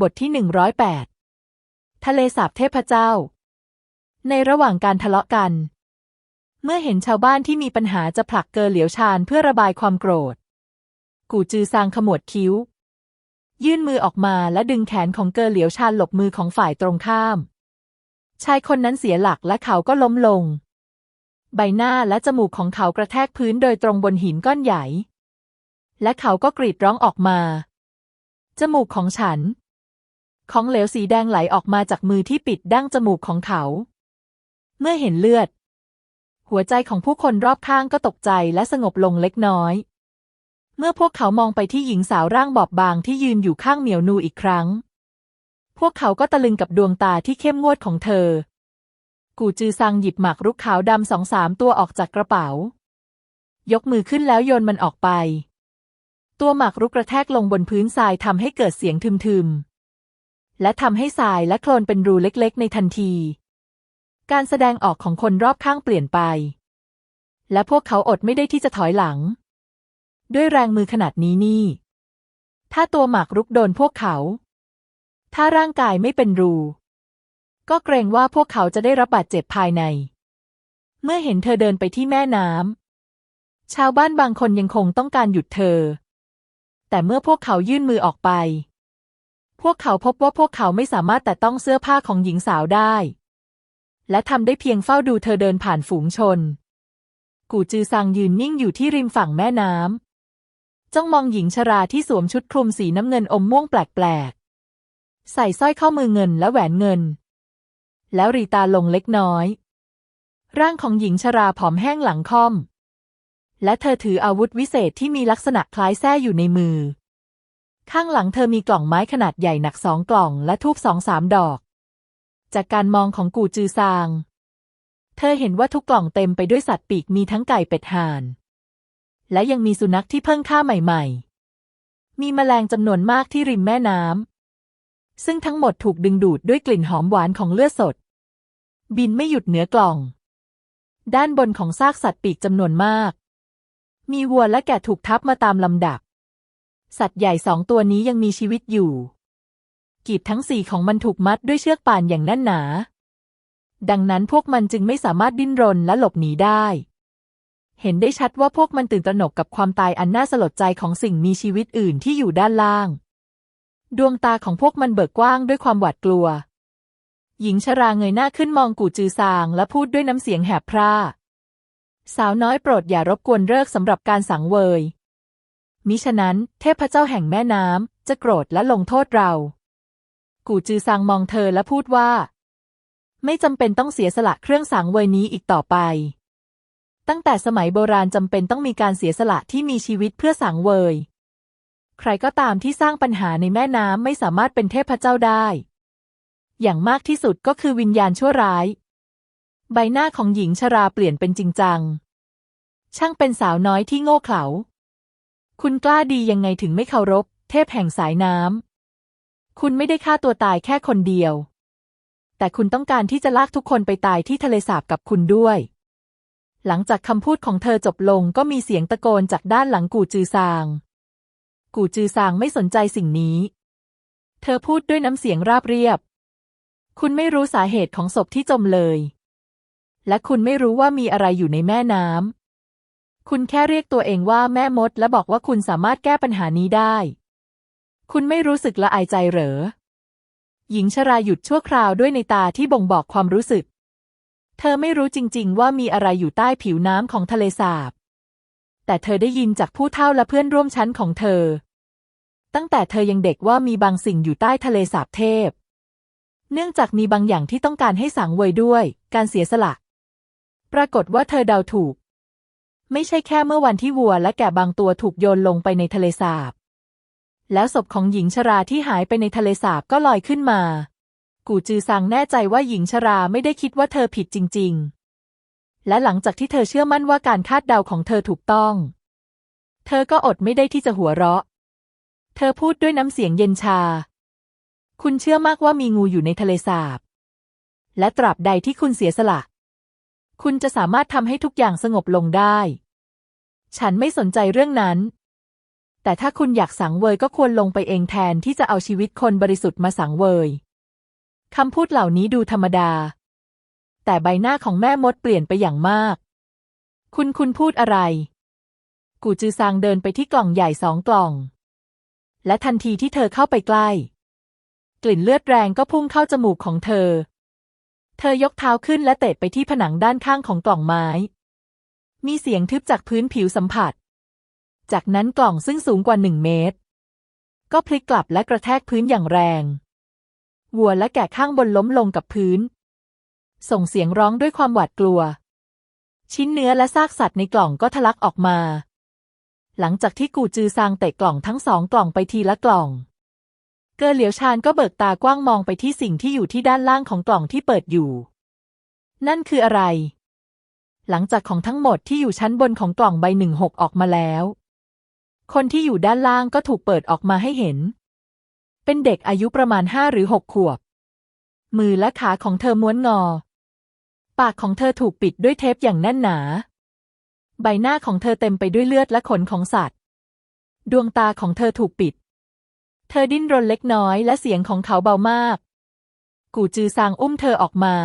บทที่หนึ่งร้อยแปดทะเลสาบเทพเจ้า ในระหว่างการทะเลาะกัน เมื่อเห็นชาวบ้านที่มีปัญหาจะผลักเกอเหลียวชานเพื่อระบายความโกรธ กูจือซางขมวดคิ้ว ยื่นมือออกมาและดึงแขนของเกอเหลียวชานหลบมือของฝ่ายตรงข้าม ชายคนนั้นเสียหลักและเขาก็ล้มลง ใบหน้าและจมูกของเขากระแทกพื้นโดยตรงบนหินก้อนใหญ่ และเขาก็กรีดร้องออกมาจมูกของฉัน ของเหลวสีแดงไหลออกมาจากมือที่ปิดดั้งจมูกของเขา เมื่อเห็นเลือด หัวใจของผู้คนรอบข้างก็ตกใจและสงบลงเล็กน้อย เมื่อพวกเขามองไปที่หญิงสาวร่างบอบบางที่ยืนอยู่ข้างเหมียวนูอีกครั้ง พวกเขาก็ตะลึงกับดวงตาที่เข้มงวดของเธอ กูจือซังหยิบหมากรุกขาวดำสองสามตัวออกจากกระเป๋า ยกมือขึ้นแล้วโยนมันออกไป ตัวหมากรุกกระแทกลงบนพื้นทรายทำให้เกิดเสียงทึมๆ และทำให้ทรายและโคลนเป็นรูเล็กๆ ในทันที การแสดงออกของคนรอบข้างเปลี่ยนไป และพวกเขาอดไม่ได้ที่จะถอยหลัง ด้วยแรงมือขนาดนี้นี่ ถ้าตัวหมากรุกโดนพวกเขา ถ้าร่างกายไม่เป็นรู ก็เกรงว่าพวกเขาจะได้รับบาดเจ็บภายใน เมื่อเห็นเธอเดินไปที่แม่น้ำชาวบ้านบางคนยังคงต้องการหยุดเธอ แต่เมื่อพวกเขายื่นมือออกไป พวกเขาพบว่าพวกเขาไม่สามารถแต่ต้องเสื้อผ้าของหญิงสาวได้ และทำได้เพียงเฝ้าดูเธอเดินผ่านฝูงชน กูจือซังยืนนิ่งอยู่ที่ริมฝั่งแม่น้ำจ้องมองหญิงชราที่สวมชุดคลุมสีน้ำเงินอมม่วงแปลกๆ ใส่สร้อยข้อมือเงินและแหวนเงิน แล้วรีตาลงเล็กน้อย ร่างของหญิงชราผอมแห้งหลังค่อม และเธอถืออาวุธวิเศษที่มีลักษณะคล้ายแส้อยู่ในมือ ข้างหลังเธอมีกล่องไม้ขนาดใหญ่หนักสองกล่องและทูบสองสามดอก จากการมองของกูจือซาง เธอเห็นว่าทุกกล่องเต็มไปด้วยสัตว์ปีกมีทั้งไก่เป็ดห่าน และยังมีสุนัขที่เพิ่งฆ่าใหม่ ๆ มีแมลงจำนวนมากที่ริมแม่น้ำ ซึ่งทั้งหมดถูกดึงดูดด้วยกลิ่นหอมหวานของเลือดสด บินไม่หยุดเหนือกล่อง ด้านบนของซากสัตว์ปีกจำนวนมาก มีวัวและแกะถูกทับมาตามลำดับ สัตว์ใหญ่สองตัวนี้ยังมีชีวิตอยู่กีบทั้งสี่ของมันถูกมัดด้วยเชือกป่านอย่างแน่นหนา ดังนั้นพวกมันจึงไม่สามารถดิ้นรนและหลบหนีได้ เห็นได้ชัดว่าพวกมันตื่นตระหนกกับความตายอันน่าสลดใจของสิ่งมีชีวิตอื่นที่อยู่ด้านล่าง ดวงตาของพวกมันเบิกกว้างด้วยความหวาดกลัว หญิงชราเงยหน้าขึ้นมองกูจือซางและพูดด้วยน้ำเสียงแหบพร่า สาวน้อยโปรดอย่ารบกวนเลิกสำหรับการสังเวย มิฉะนั้นเทพเจ้าแห่งแม่น้ำจะโกรธและลงโทษเรา กูจือซางมองเธอและพูดว่า ไม่จำเป็นต้องเสียสละเครื่องสังเวยนี้อีกต่อไป ตั้งแต่สมัยโบราณจำเป็นต้องมีการเสียสละที่มีชีวิตเพื่อสังเวย ใครก็ตามที่สร้างปัญหาในแม่น้ำไม่สามารถเป็นเทพเจ้าได้ อย่างมากที่สุดก็คือวิญญาณชั่วร้าย ใบหน้าของหญิงชราเปลี่ยนเป็นจริงจัง ช่างเป็นสาวน้อยที่โง่เขลา คุณกล้าดียังไงถึงไม่เคารพ เทพแห่งสายน้ำ คุณไม่ได้ฆ่าตัวตายแค่คนเดียว แต่คุณต้องการที่จะลากทุกคนไปตายที่ทะเลสาบกับคุณด้วย หลังจากคำพูดของเธอจบลงก็มีเสียงตะโกนจากด้านหลังกูจือซาง กูจือซางไม่สนใจสิ่งนี้ เธอพูดด้วยน้ำเสียงราบเรียบ คุณไม่รู้สาเหตุของศพที่จมเลย และคุณไม่รู้ว่ามีอะไรอยู่ในแม่น้ำ คุณแค่เรียกตัวเองว่าแม่มดและบอกว่าคุณสามารถแก้ปัญหานี้ได้ คุณไม่รู้สึกละอายใจเหรอ หญิงชราหยุดชั่วคราวด้วยในตาที่บ่งบอกความรู้สึก เธอไม่รู้จริง ๆ ว่ามีอะไรอยู่ใต้ผิวน้ำของทะเลสาบ แต่เธอได้ยินจากผู้เฒ่าและเพื่อนร่วมชั้นของเธอ ตั้งแต่เธอยังเด็กว่ามีบางสิ่งอยู่ใต้ทะเลสาบเทพ เนื่องจากมีบางอย่างที่ต้องการให้สังเวยด้วย การเสียสละ ปรากฏว่าเธอเดาถูก ไม่ใช่แค่เมื่อวันที่วัวและแกะบางตัวถูกโยนลงไปในทะเลสาบ แล้วศพของหญิงชราที่หายไปในทะเลสาบก็ลอยขึ้นมา กูจือซังแน่ใจว่าหญิงชราไม่ได้คิดว่าเธอผิดจริง ๆ และหลังจากที่เธอเชื่อมั่นว่าการคาดเดาของเธอถูกต้อง เธอก็อดไม่ได้ที่จะหัวเราะ เธอพูดด้วยน้ำเสียงเย็นชา คุณเชื่อมากว่ามีงูอยู่ในทะเลสาบ และตราบใดที่คุณเสียสละ คุณจะสามารถทำให้ทุกอย่างสงบลงได้ ฉันไม่สนใจเรื่องนั้น แต่ถ้าคุณอยากสังเวยก็ควรลงไปเองแทนที่จะเอาชีวิตคนบริสุทธิ์มาสังเวยคำพูดเหล่านี้ดูธรรมดา แต่ใบหน้าของแม่มดเปลี่ยนไปอย่างมาก คุณคุณพูดอะไร กูจือซางเดินไปที่กล่องใหญ่สองกล่อง และทันทีที่เธอเข้าไปใกล้ กลิ่นเลือดแรงก็พุ่งเข้าจมูกของเธอ เธอยกเท้าขึ้นและเตะไปที่ผนังด้านข้างของกล่องไม้ มีเสียงทึบจากพื้นผิวสัมผัส จากนั้นกล่องซึ่งสูงกว่าหนึ่งเมตร ก็พลิกกลับและกระแทกพื้นอย่างแรง วัวและแกะข้างบนล้มลงกับพื้น ส่งเสียงร้องด้วยความหวาดกลัว ชิ้นเนื้อและซากสัตว์ในกล่องก็ทะลักออกมา หลังจากที่กูจือซางเตะกล่องทั้งสองกล่องไปทีละกล่อง เกอเหลียวชานก็เบิกตากว้างมองไปที่สิ่งที่อยู่ที่ด้านล่างของกล่องที่เปิดอยู่ นั่นคืออะไร หลังจากของทั้งหมดที่อยู่ชั้นบนของกล่องใบหนึ่งหกออกมาแล้ว คนที่อยู่ด้านล่างก็ถูกเปิดออกมาให้เห็น เป็นเด็กอายุประมาณห้าหรือหกขวบ มือและขาของเธอม้วนงอ ปากของเธอถูกปิดด้วยเทปอย่างแน่นหนา ใบหน้าของเธอเต็มไปด้วยเลือดและขนของสัตว์ ดวงตาของเธอถูกปิด เธอดิ้นรนเล็กน้อยและเสียงของเขาเบามาก กูจือซางอุ้มเธอออกมา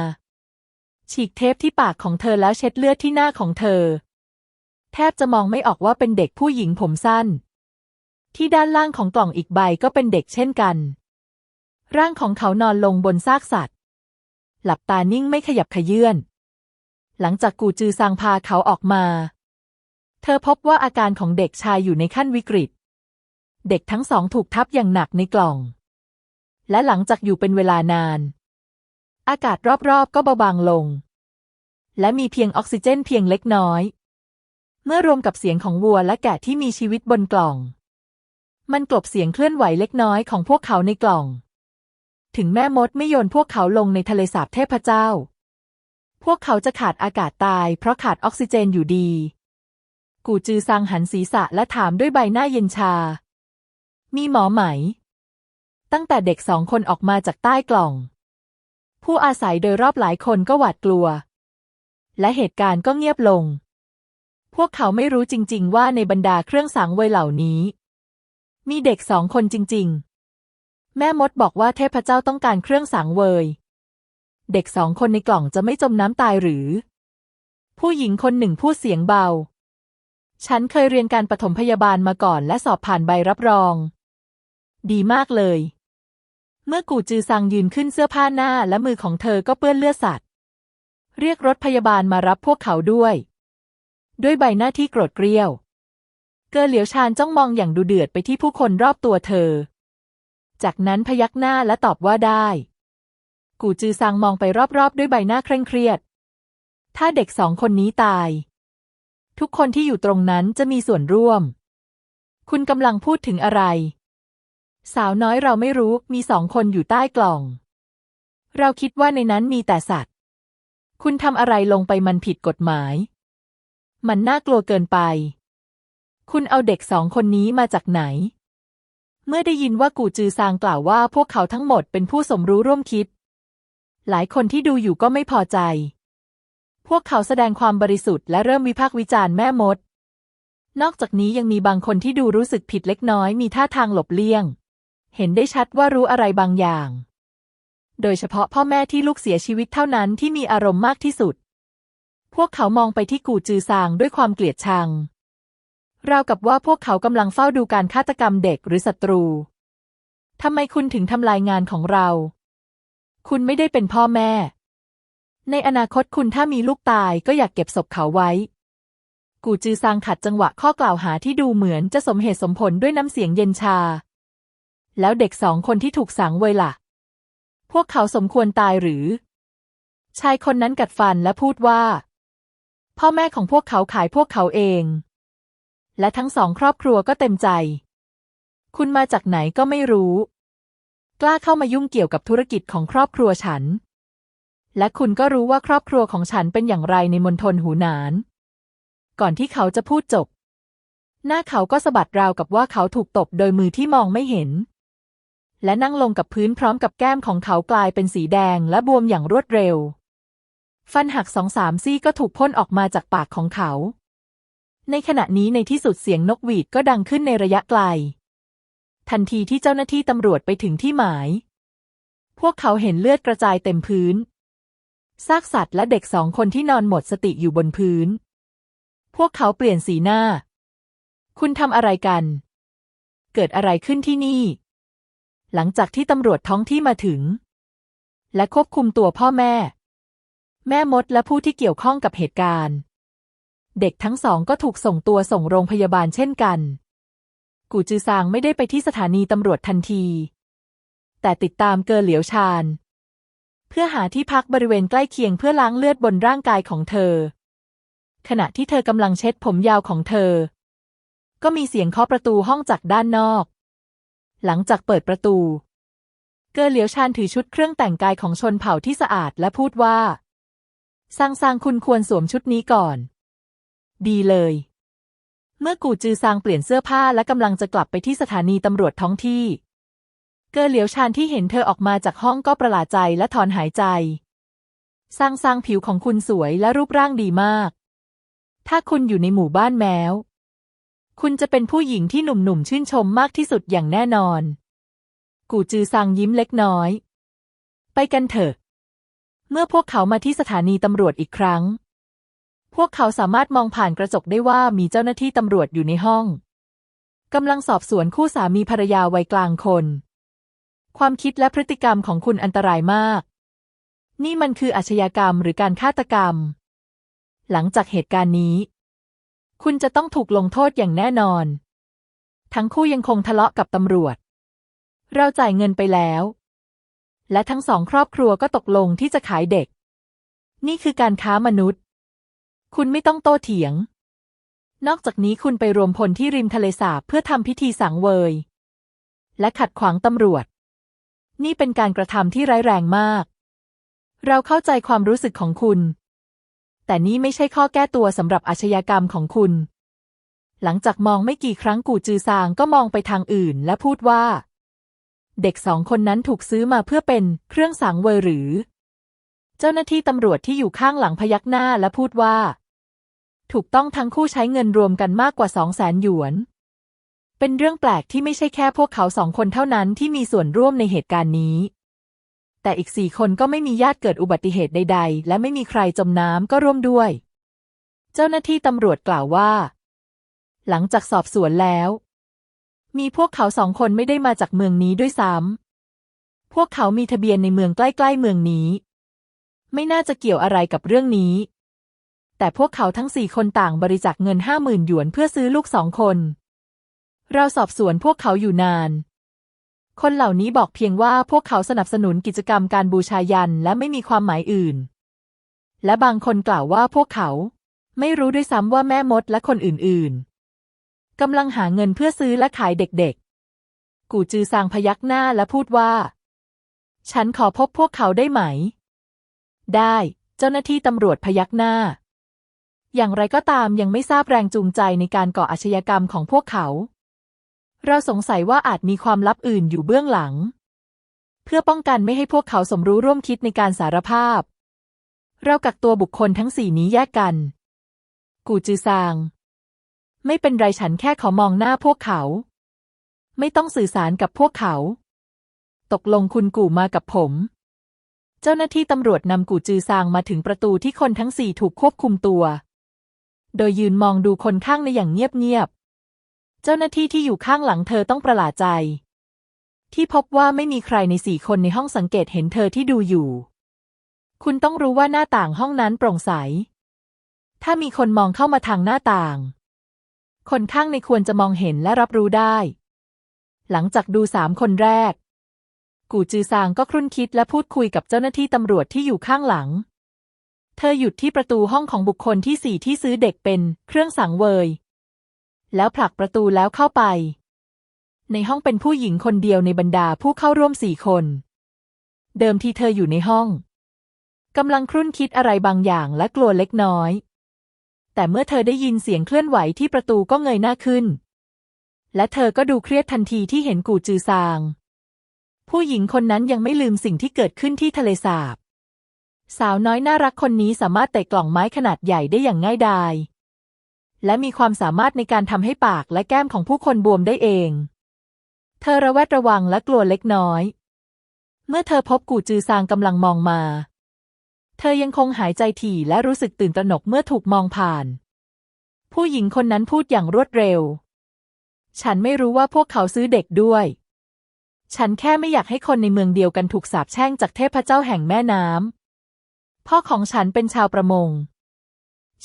ฉีกเทปที่ปากของเธอแล้วเช็ดเลือดที่หน้าของเธอ แทบจะมองไม่ออกว่าเป็นเด็กผู้หญิงผมสั้น ที่ด้านล่างของกล่องอีกใบก็เป็นเด็กเช่นกัน ร่างของเขานอนลงบนซากสัตว์ หลับตานิ่งไม่ขยับขยื่นหลังจากกูจือซางพาเขาออกมา เธอพบว่าอาการของเด็กชายอยู่ในขั้นวิกฤต เด็กทั้งสองถูกทับอย่างหนักในกล่อง และหลังจากอยู่เป็นเวลานาน อากาศรอบๆก็เบาบางลง และมีเพียงออกซิเจนเพียงเล็กน้อย เมื่อรวมกับเสียงของวัวและแกะที่มีชีวิตบนกล่อง มันกลบเสียงเคลื่อนไหวเล็กน้อยของพวกเขาในกล่อง ถึงแม่มดไม่โยนพวกเขาลงในทะเลสาบเทพเจ้า พวกเขาจะขาดอากาศตายเพราะขาดออกซิเจนอยู่ดี กูจือซังหันศีรษะและถามด้วยใบหน้าเย็นชา มีหมอไหม ตั้งแต่เด็กสองคนออกมาจากใต้กล่อง ผู้อาศัยโดยรอบหลายคนก็หวาดกลัว และเหตุการณ์ก็เงียบลง พวกเขาไม่รู้จริง ๆ ว่าในบรรดาเครื่องสังเวยเหล่านี้ มีเด็กสองคนจริง ๆ แม่มดบอกว่าเทพเจ้าต้องการเครื่องสังเวย เด็กสองคนในกล่องจะไม่จมน้ำตายหรือ ผู้หญิงคนหนึ่งพูดเสียงเบาฉันเคยเรียนการปฐมพยาบาลมาก่อนและสอบผ่านใบรับรอง ดีมากเลย เมื่อกูจือซังยืนขึ้นเสื้อผ้าหน้าและมือของเธอก็เปื้อนเลือดสัตว์ เรียกรถพยาบาลมารับพวกเขาด้วย ด้วยใบหน้าที่โกรธเกรี้ยว เกอเหลียวชานจ้องมองอย่างดูเดือดไปที่ผู้คนรอบตัวเธอ จากนั้นพยักหน้าและตอบว่าได้ กูจือซังมองไปรอบๆ ด้วยใบหน้าเคร่งเครียด ถ้าเด็กสองคนนี้ตาย ทุกคนที่อยู่ตรงนั้นจะมีส่วนร่วม คุณกำลังพูดถึงอะไร สาวน้อยเราไม่รู้มีสองคนอยู่ใต้กล่อง เราคิดว่าในนั้นมีแต่สัตว์ คุณทำอะไรลงไปมันผิดกฎหมาย มันน่ากลัวเกินไป คุณเอาเด็กสองคนนี้มาจากไหน เมื่อได้ยินว่ากูจือซางกล่าวว่าพวกเขาทั้งหมดเป็นผู้สมรู้ร่วมคิด หลายคนที่ดูอยู่ก็ไม่พอใจ พวกเขาแสดงความบริสุทธิ์และเริ่มวิพากษ์วิจารณ์แม่มด นอกจากนี้ยังมีบางคนที่ดูรู้สึกผิดเล็กน้อยมีท่าทางหลบเลี่ยง เห็นได้ชัดว่ารู้อะไรบางอย่าง โดยเฉพาะพ่อแม่ที่ลูกเสียชีวิตเท่านั้นที่มีอารมณ์มากที่สุด พวกเขามองไปที่กูจือซางด้วยความเกลียดชัง ราวกับว่าพวกเขากำลังเฝ้าดูการฆาตกรรมเด็กหรือศัตรู ทำไมคุณถึงทำลายงานของเรา คุณไม่ได้เป็นพ่อแม่ ในอนาคตคุณถ้ามีลูกตายก็อยากเก็บศพเขาไว้กูจือซางขัดจังหวะข้อกล่าวหาที่ดูเหมือนจะสมเหตุสมผลด้วยน้ำเสียงเย็นชา แล้วเด็กสองคนที่ถูกสังเวยล่ะ พวกเขาสมควรตายหรือ ชายคนนั้นกัดฟันและพูดว่า พ่อแม่ของพวกเขาขายพวกเขาเอง และทั้งสองครอบครัวก็เต็มใจ คุณมาจากไหนก็ไม่รู้ กล้าเข้ามายุ่งเกี่ยวกับธุรกิจของครอบครัวฉัน และคุณก็รู้ว่าครอบครัวของฉันเป็นอย่างไรในมณฑลหูหนาน ก่อนที่เขาจะพูดจบหน้าเขาก็สะบัดราวกับว่าเขาถูกตบโดยมือที่มองไม่เห็น และนั่งลงกับพื้นพร้อมกับแก้มของเขากลายเป็นสีแดงและบวมอย่างรวดเร็ว ฟันหักสองสามซี่ก็ถูกพ่นออกมาจากปากของเขา ในขณะนี้ในที่สุดเสียงนกหวีดก็ดังขึ้นในระยะไกล ทันทีที่เจ้าหน้าที่ตำรวจไปถึงที่หมาย พวกเขาเห็นเลือดกระจายเต็มพื้น ซากสัตว์และเด็กสองคนที่นอนหมดสติอยู่บนพื้น พวกเขาเปลี่ยนสีหน้า คุณทำอะไรกัน เกิดอะไรขึ้นที่นี่ หลังจากที่ตำรวจท้องที่มาถึง และควบคุมตัวพ่อแม่ แม่มดและผู้ที่เกี่ยวข้องกับเหตุการณ์ เด็กทั้งสองก็ถูกส่งตัวส่งโรงพยาบาลเช่นกัน กูจือซางไม่ได้ไปที่สถานีตำรวจทันที แต่ติดตามเกอเหลียวชาญ เพื่อหาที่พักบริเวณใกล้เคียงเพื่อล้างเลือดบนร่างกายของเธอ ขณะที่เธอกำลังเช็ดผมยาวของเธอ ก็มีเสียงเคาะประตูห้องจากด้านนอก หลังจากเปิดประตู เกอเหลียวชาญถือชุดเครื่องแต่งกายของชนเผ่าที่สะอาดและพูดว่าซางซางคุณควรสวมชุดนี้ก่อน ดีเลย เมื่อกูจือซางเปลี่ยนเสื้อผ้าและกำลังจะกลับไปที่สถานีตำรวจท้องที่ เกอเหลียวชานที่เห็นเธอออกมาจากห้องก็ประหลาดใจและถอนหายใจซางซางผิวของคุณสวยและรูปร่างดีมาก ถ้าคุณอยู่ในหมู่บ้านแมว คุณจะเป็นผู้หญิงที่หนุ่มๆชื่นชมมากที่สุดอย่างแน่นอน กูจือซางยิ้มเล็กน้อย ไปกันเถอะ เมื่อพวกเขามาที่สถานีตำรวจอีกครั้ง พวกเขาสามารถมองผ่านกระจกได้ว่ามีเจ้าหน้าที่ตำรวจอยู่ในห้องกำลังสอบสวนคู่สามีภรรยาวัยกลางคน ความคิดและพฤติกรรมของคุณอันตรายมาก นี่มันคืออาชญากรรมหรือการฆาตกรรม หลังจากเหตุการณ์นี้ คุณจะต้องถูกลงโทษอย่างแน่นอน ทั้งคู่ยังคงทะเลาะกับตำรวจ เราจ่ายเงินไปแล้ว และทั้งสองครอบครัวก็ตกลงที่จะขายเด็ก นี่คือการค้ามนุษย์ คุณไม่ต้องโต้เถียง นอกจากนี้คุณไปรวมพลที่ริมทะเลสาบเพื่อทำพิธีสังเวย และขัดขวางตำรวจ นี่เป็นการกระทำที่ร้ายแรงมาก เราเข้าใจความรู้สึกของคุณ แต่นี่ไม่ใช่ข้อแก้ตัวสำหรับอาชญากรรมของคุณ หลังจากมองไม่กี่ครั้งกูจือซางก็มองไปทางอื่นและพูดว่า เด็กสองคนนั้นถูกซื้อมาเพื่อเป็นเครื่องสังเวยหรือ เจ้าหน้าที่ตำรวจที่อยู่ข้างหลังพยักหน้าและพูดว่า ถูกต้องทั้งคู่ใช้เงินรวมกันมากกว่าสองแสนหยวน เป็นเรื่องแปลกที่ไม่ใช่แค่พวกเขาสองคนเท่านั้นที่มีส่วนร่วมในเหตุการณ์นี้ แต่อีกสี่คนก็ไม่มีญาติเกิดอุบัติเหตุใด ๆ และไม่มีใครจมน้ำก็ร่วมด้วย เจ้าหน้าที่ตำรวจกล่าวว่า หลังจากสอบสวนแล้ว มีพวกเขาสองคนไม่ได้มาจากเมืองนี้ด้วยซ้ำพวกเขามีทะเบียนในเมืองใกล้ๆเมืองนี้ ไม่น่าจะเกี่ยวอะไรกับเรื่องนี้ แต่พวกเขาทั้งสี่คนต่างบริจาคเงินห้าหมื่นหยวนเพื่อซื้อลูกสองคน เราสอบสวนพวกเขาอยู่นาน คนเหล่านี้บอกเพียงว่าพวกเขาสนับสนุนกิจกรรมการบูชายันและไม่มีความหมายอื่น และบางคนกล่าวว่าพวกเขา ไม่รู้ด้วยซ้ำว่าแม่มดและคนอื่นๆกำลังหาเงินเพื่อซื้อและขายเด็กๆ กูจือซางพยักหน้าและพูดว่า ฉันขอพบพวกเขาได้ไหม ได้ เจ้าหน้าที่ตำรวจพยักหน้า อย่างไรก็ตามยังไม่ทราบแรงจูงใจในการก่ออาชญากรรมของพวกเขา เราสงสัยว่าอาจมีความลับอื่นอยู่เบื้องหลัง เพื่อป้องกันไม่ให้พวกเขาสมรู้ร่วมคิดในการสารภาพ เรากักตัวบุคคลทั้งสี่นี้แยกกัน กูจือซาง ไม่เป็นไรฉันแค่ขอมองหน้าพวกเขา ไม่ต้องสื่อสารกับพวกเขา ตกลงคุณกูมากับผม เจ้าหน้าที่ตำรวจนำกูจือซางมาถึงประตูที่คนทั้งสี่ถูกควบคุมตัว โดยยืนมองดูคนข้างในอย่างเงียบๆ เจ้าหน้าที่ที่อยู่ข้างหลังเธอต้องประหลาดใจ ที่พบว่าไม่มีใครในสี่คนในห้องสังเกตเห็นเธอที่ดูอยู่ คุณต้องรู้ว่าหน้าต่างห้องนั้นโปร่งใส ถ้ามีคนมองเข้ามาทางหน้าต่าง คนข้างในควรจะมองเห็นและรับรู้ได้ หลังจากดูสามคนแรก กูจือซางก็ครุ่นคิดและพูดคุยกับเจ้าหน้าที่ตำรวจที่อยู่ข้างหลัง เธอหยุดที่ประตูห้องของบุคคลที่สี่ที่ซื้อเด็กเป็นเครื่องสังเวย แล้วผลักประตูแล้วเข้าไป ในห้องเป็นผู้หญิงคนเดียวในบรรดาผู้เข้าร่วมสี่คน เดิมทีเธออยู่ในห้องกำลังครุ่นคิดอะไรบางอย่างและกลัวเล็กน้อย แต่เมื่อเธอได้ยินเสียงเคลื่อนไหวที่ประตูก็เงยหน้าขึ้น และเธอก็ดูเครียดทันทีที่เห็นกูจือซาง ผู้หญิงคนนั้นยังไม่ลืมสิ่งที่เกิดขึ้นที่ทะเลสาบ สาวน้อยน่ารักคนนี้สามารถเตะกล่องไม้ขนาดใหญ่ได้อย่างง่ายดาย และมีความสามารถในการทำให้ปากและแก้มของผู้คนบวมได้เอง เธอระแวดระวังและกลัวเล็กน้อย เมื่อเธอพบกูจือซางกำลังมองมา เธอยังคงหายใจถี่และรู้สึกตื่นตระหนกเมื่อถูกมองผ่าน ผู้หญิงคนนั้นพูดอย่างรวดเร็ว ฉันไม่รู้ว่าพวกเขาซื้อเด็กด้วย ฉันแค่ไม่อยากให้คนในเมืองเดียวกันถูกสาปแช่งจากเทพเจ้าแห่งแม่น้ำพ่อของฉันเป็นชาวประมง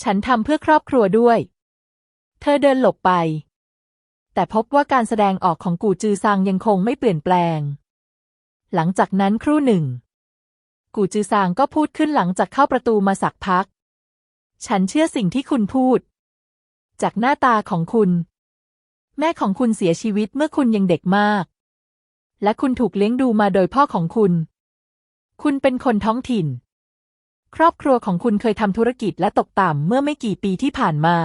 ฉันทำเพื่อครอบครัวด้วย เธอเดินหลบไป แต่พบว่าการแสดงออกของกูจือซางยังคงไม่เปลี่ยนแปลง หลังจากนั้นครู่หนึ่ง กูจือซางก็พูดขึ้นหลังจากเข้าประตูมาสักพัก ฉันเชื่อสิ่งที่คุณพูด จากหน้าตาของคุณ แม่ของคุณเสียชีวิตเมื่อคุณยังเด็กมาก และคุณถูกเลี้ยงดูมาโดยพ่อของคุณ คุณเป็นคนท้องถิ่น ครอบครัวของคุณเคยทำธุรกิจและตกต่ำเมื่อไม่กี่ปีที่ผ่านมา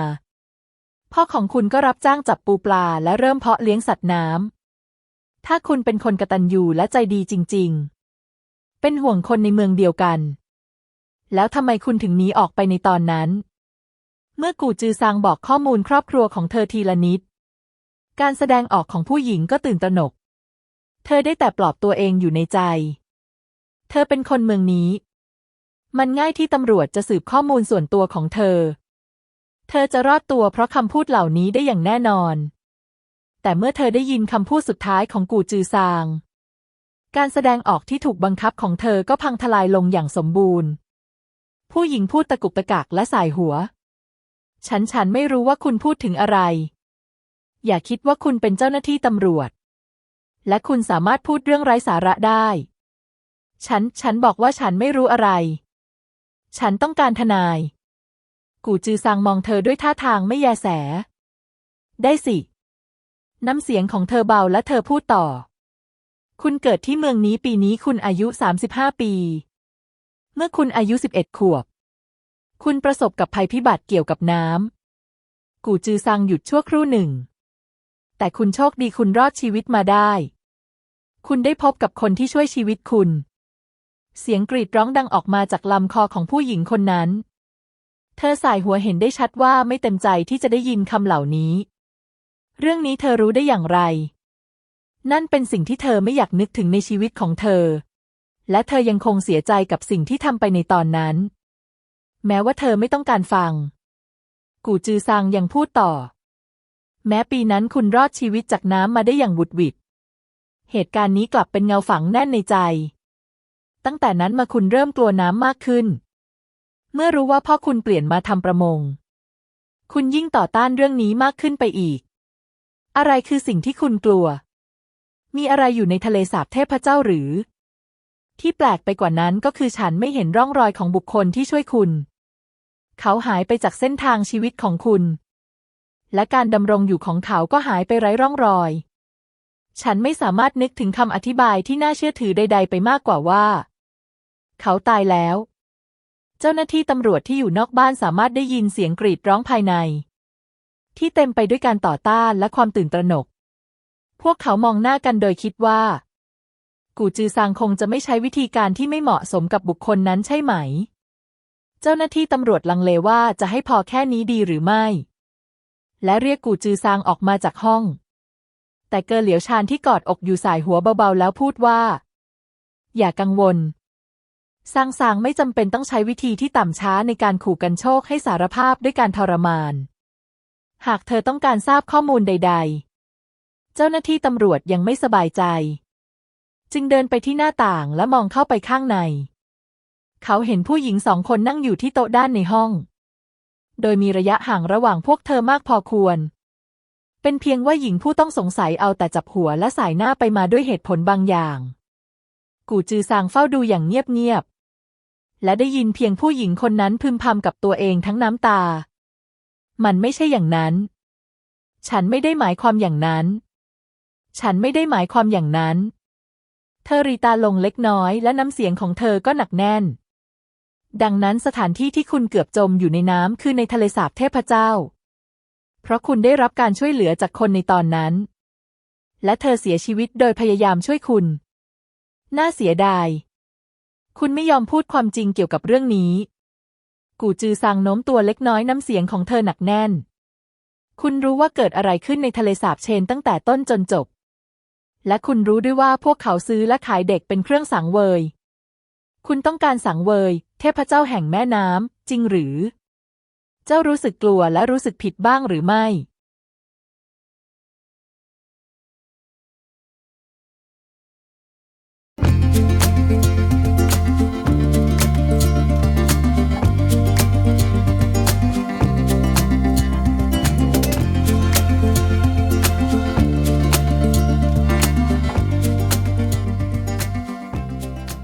พ่อของคุณก็รับจ้างจับปูปลาและเริ่มเพาะเลี้ยงสัตว์น้ำ ถ้าคุณเป็นคนกตัญญูและใจดีจริง ๆ เป็นห่วงคนในเมืองเดียวกัน แล้วทำไมคุณถึงหนีออกไปในตอนนั้น เมื่อกูจือซางบอกข้อมูลครอบครัวของเธอทีละนิด การแสดงออกของผู้หญิงก็ตื่นตระหนก เธอได้แต่ปลอบตัวเองอยู่ในใจ เธอเป็นคนเมืองนี้ มันง่ายที่ตำรวจจะสืบข้อมูลส่วนตัวของเธอ เธอจะรอดตัวเพราะคำพูดเหล่านี้ได้อย่างแน่นอน แต่เมื่อเธอได้ยินคำพูดสุดท้ายของกูจือซาง การแสดงออกที่ถูกบังคับของเธอก็พังทลายลงอย่างสมบูรณ์ ผู้หญิงพูดตะกุกตะกักและสายหัว ฉันฉันไม่รู้ว่าคุณพูดถึงอะไร อย่าคิดว่าคุณเป็นเจ้าหน้าที่ตำรวจ และคุณสามารถพูดเรื่องไร้สาระได้ ฉัน ฉันบอกว่าฉันไม่รู้อะไร ฉันต้องการทนาย กูจือซางมองเธอด้วยท่าทางไม่แยแส ได้สิ น้ำเสียงของเธอเบาและเธอพูดต่อ คุณเกิดที่เมืองนี้ปีนี้คุณอายุ 35 ปี เมื่อคุณอายุ 11 ขวบ คุณประสบกับภัยพิบัติเกี่ยวกับน้ำ กูจือซังหยุดชั่วครู่หนึ่ง แต่คุณโชคดีคุณรอดชีวิตมาได้ คุณได้พบกับคนที่ช่วยชีวิตคุณ เสียงกรีดร้องดังออกมาจากลำคอของผู้หญิงคนนั้น ธอสายหัวเห็นได้ชัดว่าไม่เต็มใจที่จะได้ยินคำเหล่านี้ เรื่องนี้เธอรู้ได้อย่างไร นั่นเป็นสิ่งที่เธอไม่อยากนึกถึงในชีวิตของเธอ และเธอยังคงเสียใจกับสิ่งที่ทำไปในตอนนั้น แม้ว่าเธอไม่ต้องการฟัง กูจือซางยังพูดต่อ แม้ปีนั้นคุณรอดชีวิตจากน้ำมาได้อย่างบุดหวิดเหตุการณ์นี้กลับเป็นเงาฝังแน่นในใจ ตั้งแต่นั้นมาคุณเริ่มกลัวน้ำมากขึ้น เมื่อรู้ว่าพ่อคุณเปลี่ยนมาทำประมง คุณยิ่งต่อต้านเรื่องนี้มากขึ้นไปอีก อะไรคือสิ่งที่คุณกลัว มีอะไรอยู่ในทะเลสาบเทพเจ้าหรือ ที่แปลกไปกว่านั้นก็คือฉันไม่เห็นร่องรอยของบุคคลที่ช่วยคุณ เขาหายไปจากเส้นทางชีวิตของคุณ และการดำรงอยู่ของเขาก็หายไปไร้ร่องรอย ฉันไม่สามารถนึกถึงคำอธิบายที่น่าเชื่อถือใด ๆ ไปมากกว่าว่า เขาตายแล้ว เจ้าหน้าที่ตำรวจที่อยู่นอกบ้านสามารถได้ยินเสียงกรีดร้องภายใน ที่เต็มไปด้วยการต่อต้านและความตื่นตระหนก พวกเขามองหน้ากันโดยคิดว่า กูจือซางคงจะไม่ใช้วิธีการที่ไม่เหมาะสมกับบุคคลนั้นใช่ไหม เจ้าหน้าที่ตำรวจลังเลว่าจะให้พอแค่นี้ดีหรือไม่ และเรียกกูจือซางออกมาจากห้อง แต่เกอเหลียวชานที่กอดอกอยู่สายหัวเบาๆแล้วพูดว่า อย่ากังวล ซางซางไม่จำเป็นต้องใช้วิธีที่ต่ำช้าในการขู่กันโชคให้สารภาพด้วยการทรมาน หากเธอต้องการทราบข้อมูลใด ๆ เจ้าหน้าที่ตำรวจยังไม่สบายใจ จึงเดินไปที่หน้าต่างและมองเข้าไปข้างใน เขาเห็นผู้หญิงสองคนนั่งอยู่ที่โต๊ะด้านในห้อง โดยมีระยะห่างระหว่างพวกเธอมากพอควร เป็นเพียงว่าหญิงผู้ต้องสงสัยเอาแต่จับหัวและสายหน้าไปมาด้วยเหตุผลบางอย่าง กูจือซางเฝ้าดูอย่างเงียบๆ และได้ยินเพียงผู้หญิงคนนั้นพึมพำกับตัวเองทั้งน้ำตา มันไม่ใช่อย่างนั้น ฉันไม่ได้หมายความอย่างนั้น ฉันไม่ได้หมายความอย่างนั้น เธอรีตาลงเล็กน้อยและน้ำเสียงของเธอก็หนักแน่น ดังนั้นสถานที่ที่คุณเกือบจมอยู่ในน้ำคือในทะเลสาบเทพเจ้า เพราะคุณได้รับการช่วยเหลือจากคนในตอนนั้น และเธอเสียชีวิตโดยพยายามช่วยคุณ น่าเสียดาย คุณไม่ยอมพูดความจริงเกี่ยวกับเรื่องนี้ กูจือซางโน้มตัวเล็กน้อยน้ำเสียงของเธอหนักแน่น คุณรู้ว่าเกิดอะไรขึ้นในทะเลสาบเชนตั้งแต่ต้นจนจบ และคุณรู้ด้วยว่าพวกเขาซื้อและขายเด็กเป็นเครื่องสังเวย คุณต้องการสังเวย เทพเจ้าแห่งแม่น้ำจริงหรือ เจ้ารู้สึกกลัวและรู้สึกผิดบ้างหรือไม่